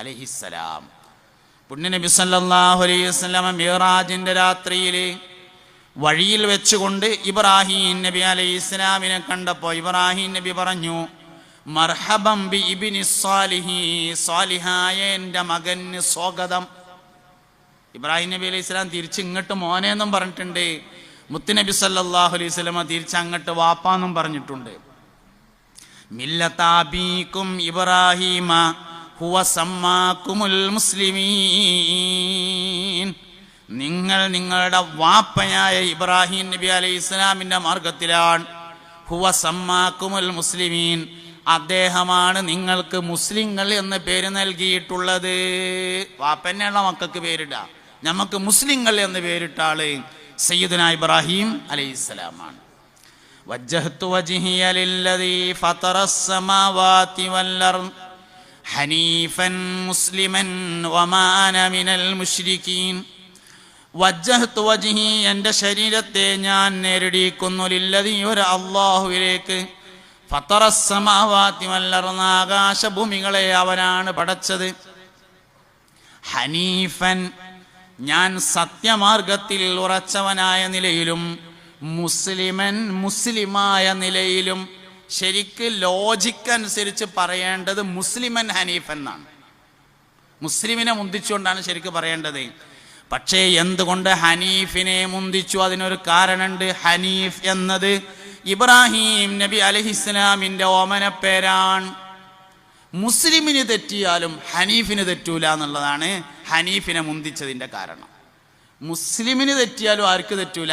അലഹിസ്സലാം. പുണ്യനബി സല്ലല്ലാഹു അലൈഹി വസല്ലമ മിറാജിന്റെ രാത്രിയിൽ വഴിയിൽ വെച്ചുകൊണ്ട് ഇബ്രാഹിം നബി അലൈഹി ഇസ്ലാമിനെ കണ്ടപ്പോൾ ഇബ്രാഹിം നബി പറഞ്ഞു മർഹബം ബി ഇബ്നി സ്വാലിഹി സ്വാലിഹായ എന്റെ മകന് സ്വാഗതം. ഇബ്രാഹിം നബി അലൈഹി സ്വലാം തിരിച്ച് ഇങ്ങോട്ട് മോനെന്നും പറഞ്ഞിട്ടുണ്ട്. മുത്തുനബി സല്ലാഹു അലൈഹി സ്വലമ തിരിച്ച് അങ്ങോട്ട് വാപ്പാന്നും പറഞ്ഞിട്ടുണ്ട്. മില്ലത്താബീക്കും ഇബ്രാഹിമ ഹുവ സമ്മാക്കുമുൽ മുസ്ലിമീൻ. നിങ്ങൾ നിങ്ങളുടെ വാപ്പയായ ഇബ്രാഹിം നബി അലി ഇസ്ലാമിന്റെ മാർഗത്തിലാണ് ഹുവ സമ്മാക്കുമുൽ മുസ്ലിമീൻ. അദ്ദേഹമാണ് നിങ്ങൾക്ക് മുസ്ലിങ്ങൾ എന്ന് പേര് നൽകിയിട്ടുള്ളത്. വാപ്പന്നെയുള്ള മക്കൾക്ക് പേരിട? നമുക്ക് മുസ്ലിങ്ങൾ എന്ന് പേരിട്ട ആൾ സയ്യിദുന ഇബ്രാഹിം അലൈഹിസ്സലാമാണ് ഇസ്ലാമാണ് വജിഹിയ ലില്ലദീ ഫതറസ് സമാവാതി വൽ അർദ്. حنيفا مسلما وما أنا من المشركين വജ്ജഹത്ത് വജിഹി എൻ്റെ ശരീരത്തെ ഞാൻ നേരിടിക്കുന്നു ലില്ലതി ഒരു അള്ളാഹുവിലേക്ക് ഫത്തറസമാവാത്തി വല്ലർന്ന ആകാശഭൂമികളെ അവനാണ് പടച്ചത് ഹനീഫൻ ഞാൻ സത്യമാർഗത്തിൽ ഉറച്ചവനായ നിലയിലും മുസ്ലിമൻ മുസ്ലിമായ നിലയിലും ശരിക്ക് ലോജിക്ക് അനുസരിച്ച് പറയേണ്ടത് മുസ്ലിമൻ ഹനീഫ് എന്നാണ്. മുസ്ലിമിനെ മുന്തിച്ചുകൊണ്ടാണ് ശരിക്ക് പറയേണ്ടത്. പക്ഷേ എന്തുകൊണ്ട് ഹനീഫിനെ മുന്തിച്ചു? അതിനൊരു കാരണമുണ്ട്. ഹനീഫ് എന്നത് ഇബ്രാഹിം നബി അലഹിസ്ലാമിന്റെ ഓമനപ്പേരാണ്. പേരാണ് മുസ്ലിമിന് തെറ്റിയാലും ഹനീഫിന് തെറ്റൂല എന്നുള്ളതാണ് ഹനീഫിനെ മുന്തിച്ചതിന്റെ കാരണം. മുസ്ലിമിന് തെറ്റിയാലും ആർക്ക് തെറ്റൂല?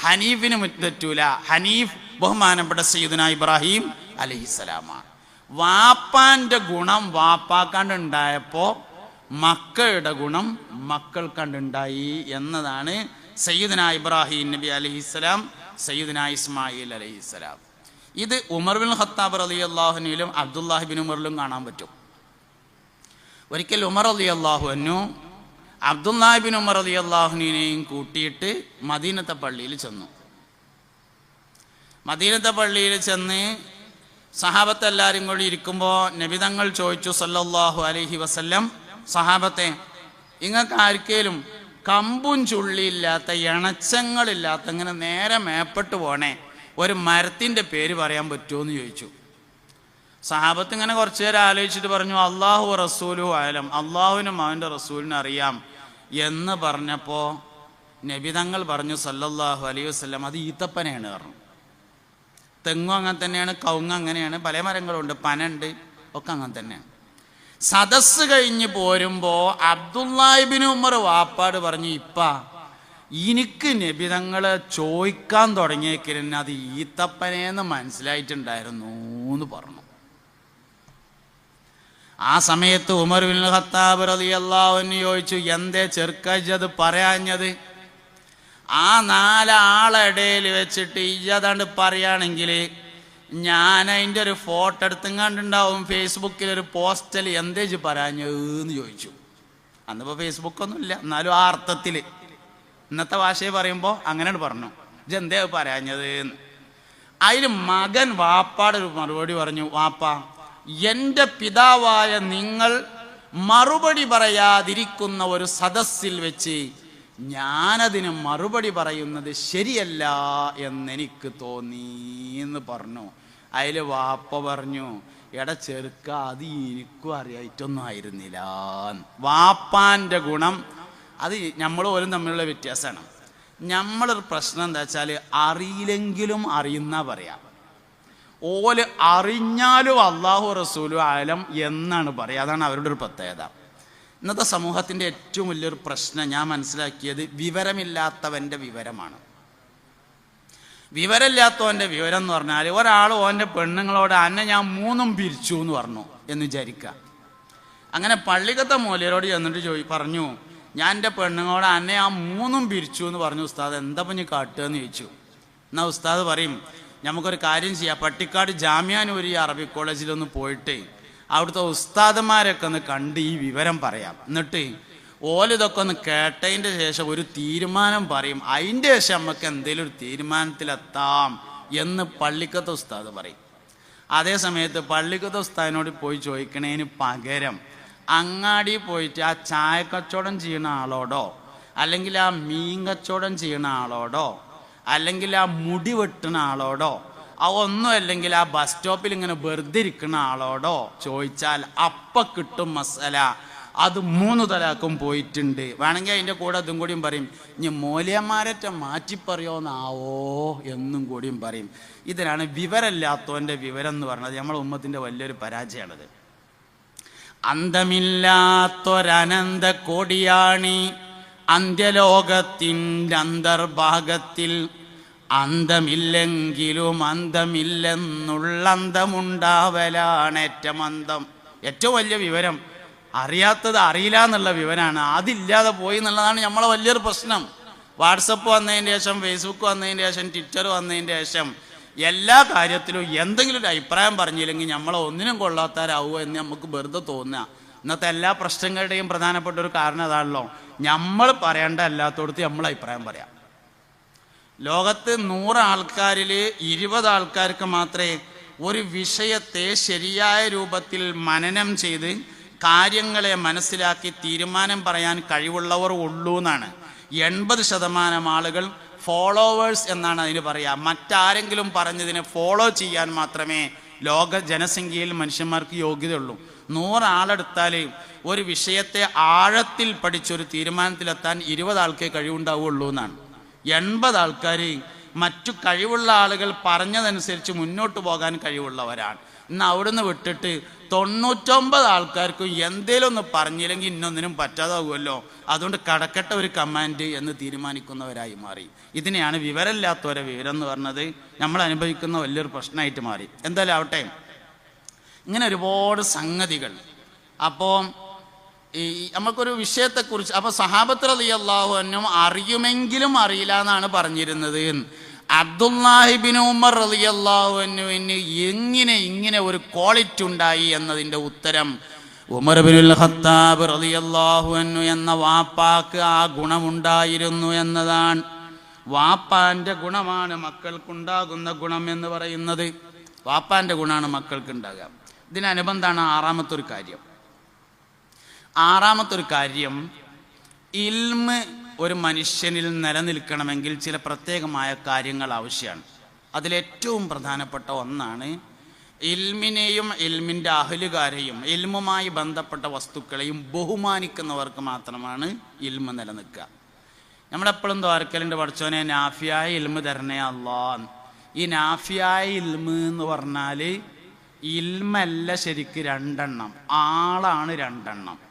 ഹനീഫിന് തെറ്റൂല. ഹനീഫ് ബഹുമാനപ്പെട്ട സയ്യിദുന ഇബ്രാഹിം അലഹിസ്സലാമാണ് വാപ്പാന്റെ ഗുണം വാപ്പാ കണ്ടുണ്ടായപ്പോ മക്കളുടെ ഗുണം മക്കൾ കണ്ടുണ്ടായി എന്നതാണ് സയ്യിദുന ഇബ്രാഹിം നബി അലഹിസ്സലാം സയ്യിദുന ഇസ്മായിൽ അലഹിസ്സലാം. ഇത് ഉമർ ബിൻ ഖത്താബ് അലി അള്ളാഹുനിലും അബ്ദുല്ലാഹിബിൻ ഉമറിലും കാണാൻ പറ്റും. ഒരിക്കൽ ഉമർ അലി അള്ളാഹുനു അബ്ദുല്ലാഹിബിൻ ഉമർ അലി അള്ളാഹുനെയും കൂട്ടിയിട്ട് മദീനത്തെ പള്ളിയിൽ ചെന്നു. മദീനത്തെ പള്ളിയിൽ ചെന്ന് സഹാബത്ത് എല്ലാവരും കൂടി ഇരിക്കുമ്പോൾ നബിതങ്ങൾ ചോദിച്ചു സല്ലല്ലാഹു അലൈഹി വസല്ലം സഹാബത്തെ ഇങ്ങക്ക് ആർക്കേലും കമ്പും ചുള്ളിയില്ലാത്ത ഇണച്ചങ്ങളില്ലാത്ത ഇങ്ങനെ നേരെ മേപ്പെട്ട് പോണേ ഒരു മരത്തിന്റെ പേര് പറയാൻ പറ്റുമോ എന്ന് ചോദിച്ചു. സഹാബത്ത് ഇങ്ങനെ കുറച്ചു നേരം ആലോചിച്ചിട്ട് പറഞ്ഞു അള്ളാഹു റസൂലു ആയാലും അള്ളാഹുവിനും അവന്റെ റസൂലിനും അറിയാം. എന്ന് പറഞ്ഞപ്പോൾ നബിതങ്ങൾ പറഞ്ഞു സല്ലല്ലാഹു അലൈഹി വസ്ലം അത് ഈത്തപ്പനയാണ് പറഞ്ഞു. തെങ്ങും അങ്ങനെ തന്നെയാണ് കവുങ്ങ് അങ്ങനെയാണ് പല മരങ്ങളുണ്ട് പനുണ്ട് ഒക്കെ അങ്ങനെ തന്നെയാണ്. സദസ് കഴിഞ്ഞ് പോരുമ്പോൾ അബ്ദുല്ലാഹിബിന് ഉമർ വാപ്പാട് പറഞ്ഞു ഇപ്പ എനിക്ക് നബിതങ്ങളെ ചോദിക്കാൻ തുടങ്ങിയേക്കിരുന്ന അത് ഈത്തപ്പനേന്ന് മനസ്സിലായിട്ടുണ്ടായിരുന്നു എന്ന് പറഞ്ഞു. ആ സമയത്ത് ഉമർ ബിൻ ഖത്താബ് റളിയല്ലാഹു ചോദിച്ചു എന്തേ ചെറുക്കത് പറയാഞ്ഞത്? ആ നാലാളടയിൽ വെച്ചിട്ട് ഇയ്യതാണ്ട് പറയുകയാണെങ്കിൽ ഞാൻ അതിന്റെ ഒരു ഫോട്ടോ എടുത്തുങ്ങാണ്ടുണ്ടാവും ഫേസ്ബുക്കിൽ ഒരു പോസ്റ്റൽ എന്തേജ് പറയാഞ്ഞെന്ന് ചോദിച്ചു. അന്നിപ്പോൾ ഫേസ്ബുക്കൊന്നുമില്ല എന്നാലും ആ അർത്ഥത്തിൽ ഇന്നത്തെ ഭാഷയെ പറയുമ്പോൾ അങ്ങനെയാണ് പറഞ്ഞു ഇത് എന്തേ പറയാഞ്ഞത് എന്ന്. അതിൽ മകൻ വാപ്പാടെ ഒരു മറുപടി പറഞ്ഞു. വാപ്പ എന്റെ പിതാവായ നിങ്ങൾ മറുപടി പറയാതിരിക്കുന്ന ഒരു സദസ്സിൽ വെച്ച് ഞാനതിന് മറുപടി പറയുന്നത് ശരിയല്ല എന്നെനിക്ക് തോന്നി എന്ന് പറഞ്ഞു. അതിൽ വാപ്പ പറഞ്ഞു എട ചെറുക്ക അത് എനിക്കും അറിയായിട്ടൊന്നും ആയിരുന്നില്ല. വാപ്പാന്റെ ഗുണം അത് നമ്മൾ പോലും തമ്മിലുള്ള വ്യത്യാസമാണ്. നമ്മളൊരു പ്രശ്നം എന്താ വെച്ചാൽ അറിയില്ലെങ്കിലും അറിയുന്ന പറയാം. ഓൽ അറിഞ്ഞാലും അള്ളാഹു റസൂലും ആലം എന്നാണ് പറയുക അതാണ് അവരുടെ ഒരു പ്രത്യേകത. ഇന്നത്തെ സമൂഹത്തിന്റെ ഏറ്റവും വലിയൊരു പ്രശ്നം ഞാൻ മനസ്സിലാക്കിയത് വിവരമില്ലാത്തവന്റെ വിവരമാണ്. വിവരമില്ലാത്തവന്റെ വിവരം എന്ന് പറഞ്ഞാൽ ഒരാൾ ഓന്റെ പെണ്ണുങ്ങളോട് അന്നെ ഞാൻ മൂന്നും പിരിച്ചു എന്ന് പറഞ്ഞു എന്ന് വിചാരിക്കുക. അങ്ങനെ പള്ളിക്കത്തെ മൂലയരോട് ചെന്നിട്ട് ചോദി പറഞ്ഞു ഞാൻ എന്റെ പെണ്ണുങ്ങളോട് അന്നെ ആ മൂന്നും പിരിച്ചു എന്ന് പറഞ്ഞു ഉസ്താദ് എന്താ പഞ്ഞ് കാട്ടുക എന്ന് ചോദിച്ചു. എന്നാൽ ഉസ്താദ് പറയും നമുക്കൊരു കാര്യം ചെയ്യാം. പട്ടിക്കാട് ജാമ്യാനൂരി അറബി കോളേജിലൊന്ന് പോയിട്ട് അവിടുത്തെ ഉസ്താദന്മാരൊക്കെ ഒന്ന് കണ്ട് ഈ വിവരം പറയാം. എന്നിട്ട് ഓലിതൊക്കെ ഒന്ന് കേട്ടതിന്റെ ശേഷം ഒരു തീരുമാനം പറയും. അതിന്റെ ശേഷം നമുക്ക് എന്തെങ്കിലും ഒരു തീരുമാനത്തിലെത്താം എന്ന് പള്ളിക്കത്തെ ഉസ്താദ് പറയും. അതേ സമയത്ത് പള്ളിക്കത്തെ ഉസ്താദിനോട് പോയി ചോദിക്കണേന് പകരം അങ്ങാടി പോയിട്ട് ആ ചായ കച്ചവടം ചെയ്യുന്ന ആളോടോ അല്ലെങ്കിൽ ആ മീൻ കച്ചവടം ചെയ്യുന്ന ആളോടോ അല്ലെങ്കിൽ ആ മുടി വെട്ടുന്ന ആളോടോ ആ ഒന്നും അല്ലെങ്കിൽ ആ ബസ് സ്റ്റോപ്പിൽ ഇങ്ങനെ വെറുതെ ഇരിക്കുന്ന ആളോടോ ചോദിച്ചാൽ അപ്പ കിട്ടും മസല. അത് മൂന്ന് തലാക്കും പോയിട്ടുണ്ട്. വേണമെങ്കിൽ അതിന്റെ കൂടെ അതും കൂടിയും പറയും. ഇനി മൂല്യന്മാരറ്റ മാറ്റിപ്പറയോന്നാവോ എന്നും കൂടിയും പറയും. ഇതിനാണ് വിവരമില്ലാത്തവന്റെ വിവരം എന്ന് പറയുന്നത് നമ്മളെ ഉമ്മത്തിന്റെ വലിയൊരു പരാജയമാണത്. അന്തമില്ലാത്തൊരനന്ത കോടിയാണി. അന്ത്യലോകത്തിന്റെ അന്തർഭാഗത്തിൽ അന്തമില്ലെങ്കിലും അന്തമില്ലെന്നുള്ള അന്തമുണ്ടാവലാണ് ഏറ്റവും അന്തം. ഏറ്റവും വലിയ വിവരം. അറിയാത്തത് അറിയില്ല എന്നുള്ള വിവരമാണ്. അതില്ലാതെ പോയി എന്നുള്ളതാണ് നമ്മളെ വലിയൊരു പ്രശ്നം. വാട്സപ്പ് വന്നതിന് ശേഷം ഫേസ്ബുക്ക് വന്നതിന് ശേഷം ട്വിറ്റർ വന്നതിന് ശേഷം എല്ലാ കാര്യത്തിലും എന്തെങ്കിലും ഒരു അഭിപ്രായം പറഞ്ഞില്ലെങ്കിൽ നമ്മളെ ഒന്നിനും കൊള്ളാത്തവരാവുമോ എന്ന് നമുക്ക് വെറുതെ തോന്നുക. ഇന്നത്തെ എല്ലാ പ്രശ്നങ്ങളുടെയും പ്രധാനപ്പെട്ട ഒരു കാരണം അതാണല്ലോ. നമ്മൾ പറയേണ്ട അല്ലാത്തടത്ത് നമ്മൾ അഭിപ്രായം പറയാം. ലോകത്ത് നൂറ് ആൾക്കാരിൽ ഇരുപത് ആൾക്കാർക്ക് മാത്രമേ ഒരു വിഷയത്തെ ശരിയായ രൂപത്തിൽ മനനം ചെയ്ത് കാര്യങ്ങളെ മനസ്സിലാക്കി തീരുമാനം പറയാൻ കഴിവുള്ളവർ ഉള്ളൂ എന്നാണ്. എൺപത് ശതമാനം ആളുകൾ ഫോളോവേഴ്സ് എന്നാണ് അതിന് പറയുക മറ്റാരെങ്കിലും പറഞ്ഞതിനെ ഫോളോ ചെയ്യാൻ മാത്രമേ ലോക ജനസംഖ്യയിൽ മനുഷ്യന്മാർക്ക് യോഗ്യതയുള്ളൂ. നൂറാളെടുത്താൽ ഒരു വിഷയത്തെ ആഴത്തിൽ പഠിച്ചൊരു തീരുമാനത്തിലെത്താൻ ഇരുപത് ആൾക്കേ കഴിവുണ്ടാവുള്ളൂ എന്നാണ്. എൺപത് ആൾക്കാർ മറ്റു കഴിവുള്ള ആളുകൾ പറഞ്ഞതനുസരിച്ച് മുന്നോട്ട് പോകാൻ കഴിവുള്ളവരാണ്. ഇന്ന് അവിടുന്ന് വിട്ടിട്ട് തൊണ്ണൂറ്റൊമ്പത് ആൾക്കാർക്കും എന്തേലും ഒന്ന് പറഞ്ഞില്ലെങ്കിൽ ഇന്നൊന്നിനും പറ്റാതാവുമല്ലോ. അതുകൊണ്ട് കടക്കട്ട ഒരു കമാൻഡ് എന്ന് തീരുമാനിക്കുന്നവരായി മാറി. ഇതിനെയാണ് വിവരമില്ലാത്തവരെ വിവരം എന്ന് പറഞ്ഞത് നമ്മൾ അനുഭവിക്കുന്ന വലിയൊരു പ്രശ്നമായിട്ട് മാറി. എന്തായാലും ആവട്ടെ. ഇങ്ങനെ ഒരുപാട് സംഗതികൾ. അപ്പോൾ ഈ നമുക്കൊരു വിഷയത്തെക്കുറിച്ച് അപ്പോൾ സഹാബത്ത് അലി അള്ളാഹു അന്നും അറിയുമെങ്കിലും അറിയില്ല എന്നാണ് പറഞ്ഞിരുന്നത്. അബ്ദുല്ലാഹിബിൻ ഉമർ അലി അള്ളാഹു അന്നുവിന് എങ്ങനെ ഇങ്ങനെ ഒരു ക്വാളിറ്റി ഉണ്ടായി എന്നതിന്റെ ഉത്തരം ഉമർ ബിനുൽ ഖത്താബ് റലി അന്നു എന്ന വാപ്പാക്ക് ആ ഗുണമുണ്ടായിരുന്നു എന്നതാണ്. വാപ്പാന്റെ ഗുണമാണ് മക്കൾക്കുണ്ടാകുന്ന ഗുണം എന്ന് പറയുന്നത്. വാപ്പാന്റെ ഗുണമാണ് മക്കൾക്ക് ഉണ്ടാകുക ഇതിനനുബന്ധമാണ് ആറാമത്തെ ഒരു കാര്യം. ആറാമത്തെ ഒരു കാര്യം ഇൽമ് ഒരു മനുഷ്യനിൽ നിലനിൽക്കണമെങ്കിൽ ചില പ്രത്യേകമായ കാര്യങ്ങൾ ആവശ്യമാണ്. അതിലേറ്റവും പ്രധാനപ്പെട്ട ഒന്നാണ് ഇൽമിനെയും ഇൽമിന്റെ അഹലുകാരെയും ഇൽമുമായി ബന്ധപ്പെട്ട വസ്തുക്കളെയും ബഹുമാനിക്കുന്നവർക്ക് മാത്രമാണ് ഇൽമ നിലനിൽക്കുക. നമ്മളെപ്പോഴും ദ്വാരക്കലിന്റെ പഠിച്ചോനെ നാഫിയായ ഇൽമ തരണേ അല്ലാ ഈ നാഫിയായ ഇൽമ എന്ന് പറഞ്ഞാൽ ഇൽമല്ല ശരിക്ക് രണ്ടെണ്ണം ആളാണ് രണ്ടെണ്ണം.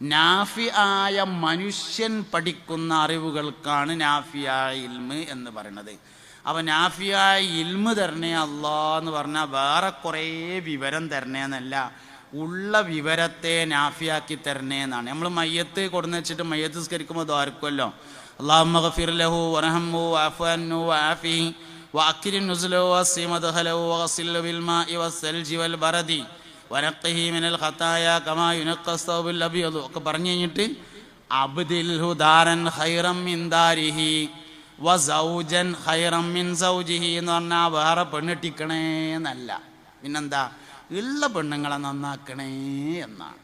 നാഫി ആയ മനുഷ്യൻ പഠിക്കുന്ന അറിവുകൾക്കാണ് നാഫിയായ ഇൽമ് എന്ന് പറയുന്നത് അപ്പം നാഫിയായ ഇൽമ് തരണേ അല്ലാ എന്ന് പറഞ്ഞാൽ വേറെ കുറേ വിവരം തരണേന്നല്ല. ഉള്ള വിവരത്തെ നാഫിയാക്കി തരണേ എന്നാണ് നമ്മൾ മയ്യത്ത് കൊടുന്ന് വെച്ചിട്ട് മയ്യത്ത് സ്കരിക്കുമ്പോൾ ദ്വാരക്കുമല്ലോ അള്ളാഹു ലഹു വാക്കിരി വനഖിഹി മിനൽ ഖതായ കമാ യുനഖസ്തബുൽ അബിയതു ഒക്കെ പറഞ്ഞു കഴിഞ്ഞിട്ട് അബ്ദിൽഹു ദാരൻ ഖൈറം മിൻ ദാരിഹി സൗജൻ ഖൈറം മിൻ സൗജിഹി എന്ന് പറഞ്ഞാൽ വേറെ പെണ്ണിട്ടിക്കണേ എന്നല്ല. പിന്നെന്താ? ഉള്ള പെണ്ണുങ്ങളെ നന്നാക്കണേ എന്നാണ്.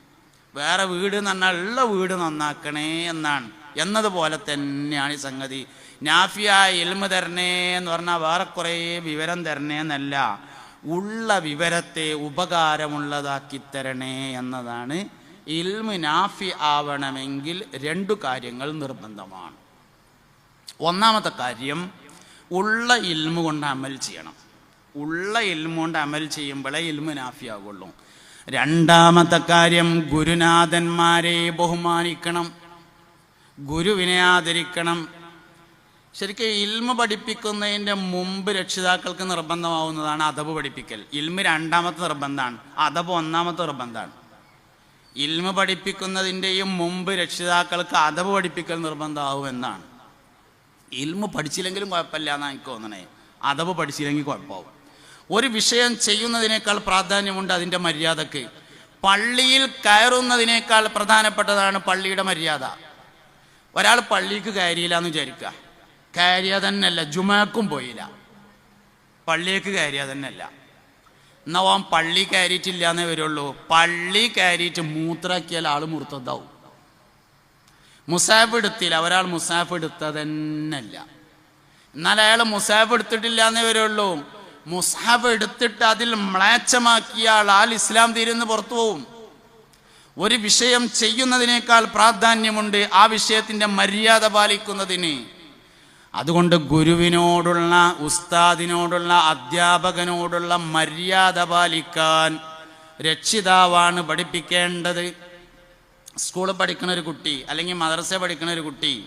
വേറെ വീട് എന്ന് പറഞ്ഞാൽ ഉള്ള വീട് നന്നാക്കണേ എന്നാണ്. എന്നതുപോലെ തന്നെയാണ് ഈ സംഗതി. നാഫിയ ഇൽമ തരണേ എന്ന് പറഞ്ഞാൽ വേറെ കുറേ വിവരം തരണേ എന്നല്ല. ഉള്ള വിവരത്തെ ഉപകാരമുള്ളതാക്കി തരണേ എന്നതാണ്. ഇൽമു നാഫി ആവണമെങ്കിൽ രണ്ടു കാര്യങ്ങൾ നിർബന്ധമാണ്. ഒന്നാമത്തെ കാര്യം ഉള്ള ഇൽമു കൊണ്ട് അമൽ ചെയ്യണം. ഉള്ള ഇൽമു കൊണ്ട് അമൽ ചെയ്യുമ്പോഴേ ഇൽമു നാഫി ആകുള്ളൂ രണ്ടാമത്തെ കാര്യം ഗുരുനാഥന്മാരെ ബഹുമാനിക്കണം. ഗുരുവിനെ ആദരിക്കണം. ശരിക്കും ഇൽമ പഠിപ്പിക്കുന്നതിന്റെ മുമ്പ് രക്ഷിതാക്കൾക്ക് നിർബന്ധമാവുന്നതാണ് അദബ് പഠിപ്പിക്കൽ. ഇൽമ രണ്ടാമത്തെ നിർബന്ധമാണ് അദബ് ഒന്നാമത്തെ നിർബന്ധമാണ്. ഇൽമ പഠിപ്പിക്കുന്നതിന്റെയും മുമ്പ് രക്ഷിതാക്കൾക്ക് അദബ് പഠിപ്പിക്കൽ നിർബന്ധമാവുമെന്നാണ് ഇൽമ പഠിച്ചില്ലെങ്കിലും കുഴപ്പമില്ല എന്നാണ് എനിക്ക് തോന്നണേ. അദബ് പഠിച്ചില്ലെങ്കിൽ കുഴപ്പമാവും. ഒരു വിഷയം ചെയ്യുന്നതിനേക്കാൾ പ്രാധാന്യമുണ്ട് അതിന്റെ മര്യാദയ്ക്ക്. പള്ളിയിൽ കയറുന്നതിനേക്കാൾ പ്രധാനപ്പെട്ടതാണ് പള്ളിയുടെ മര്യാദ. ഒരാൾ പള്ളിക്ക് കയറിയില്ല എന്ന് വിചാരിക്കുക. കയറിയ തന്നെയല്ല ജുമാക്കും പോയില്ല. പള്ളിയേക്ക് കയറിയ തന്നെയല്ല. എന്നാ പള്ളി കയറിയിട്ടില്ല എന്നേ വരുള്ളൂ. പള്ളി കയറിയിട്ട് മൂത്രാക്കിയാൽ ആൾ മുറുത്തതാവും മുസാഫ് എടുത്തില്ല. ഒരാൾ മുസാഫ് എടുത്തതന്നല്ല എന്നാൽ അയാൾ മുസാഫ് എടുത്തിട്ടില്ല എന്നേ വരുള്ളൂ. മുസാഫ് എടുത്തിട്ട് അതിൽ മ്ലേച്ഛമാക്കിയ ആൾ ഇസ്ലാം തീരുന്ന് പുറത്തു പോവും. ഒരു വിഷയം ചെയ്യുന്നതിനേക്കാൾ പ്രാധാന്യമുണ്ട് ആ വിഷയത്തിന്റെ മര്യാദ പാലിക്കുന്നതിന്. അതുകൊണ്ട് ഗുരുവിനോടുള്ള ഉസ്താദിനോടുള്ള അധ്യാപകനോടുള്ള മര്യാദ പാലിക്കാൻ രക്ഷിതാവാണ് പഠിപ്പിക്കേണ്ടത്. സ്കൂളിൽ പഠിക്കുന്ന ഒരു കുട്ടി അല്ലെങ്കിൽ മദ്രസ പഠിക്കുന്ന ഒരു കുട്ടി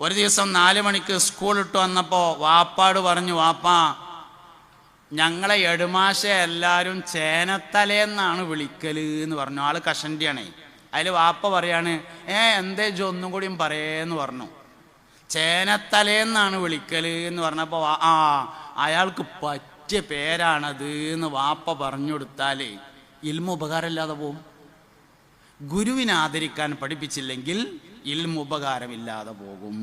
ഒരു ദിവസം നാല് മണിക്ക് സ്കൂൾ ഇട്ട് വന്നപ്പോൾ വാപ്പാട് പറഞ്ഞു വാപ്പാ ഞങ്ങളെ എടുമാശ എല്ലാവരും ചേനത്തലേന്നാണ് വിളിക്കൽ എന്ന് പറഞ്ഞു. ആൾ കഷണ്ടിയാണേ. അതിൽ വാപ്പ പറയാണ് ഏ എന്തേ ജോ ഒന്നും കൂടിയും പറയേന്ന് പറഞ്ഞു. ചേനത്തലേന്നാണ് വിളിക്കൽ എന്ന് പറഞ്ഞപ്പോൾ ആ അയാൾക്ക് പറ്റിയ പേരാണത് എന്ന് വാപ്പ പറഞ്ഞു കൊടുത്താലേ ഇൽമ ഉപകാരമില്ലാതെ പോവും. ഗുരുവിനെ ആദരിക്കാൻ പഠിപ്പിച്ചില്ലെങ്കിൽ ഇൽമ ഉപകാരമില്ലാതെ പോകും.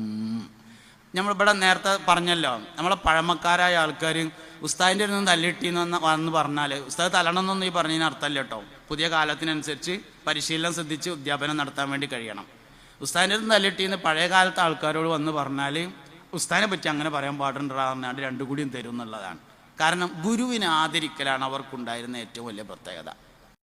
നമ്മൾ നമ്മളിവിടെ നേരത്തെ പറഞ്ഞല്ലോ നമ്മളെ പഴമക്കാരായ ആൾക്കാർ ഉസ്താദിന്റെ അടുത്ത് നിന്ന് തല്ലിട്ടിന്ന് വന്ന് പറഞ്ഞാൽ ഉസ്താദ് തല്ലണമെന്നൊന്നും ഈ പറഞ്ഞതിന് അർത്ഥമല്ല കേട്ടോ. പുതിയ കാലത്തിനനുസരിച്ച് പരിശീലനം ശ്രദ്ധിച്ച് ഉദ്യാപനം നടത്താൻ വേണ്ടി കഴിയണം. ഉസ്താദിന്റെ അടുത്ത് തല്ലിട്ടിന്ന് പഴയ കാലത്തെ ആൾക്കാരോട് വന്ന് പറഞ്ഞാൽ ഉസ്താദിനെ പറ്റി അങ്ങനെ പറയാൻ പാടുണ്ടാകുന്നാണ്ട് രണ്ടു കൂടിയും തരും എന്നുള്ളതാണ്. കാരണം ഗുരുവിനെ ആദരിക്കലാണ് അവർക്കുണ്ടായിരുന്ന ഏറ്റവും വലിയ പ്രത്യേകത.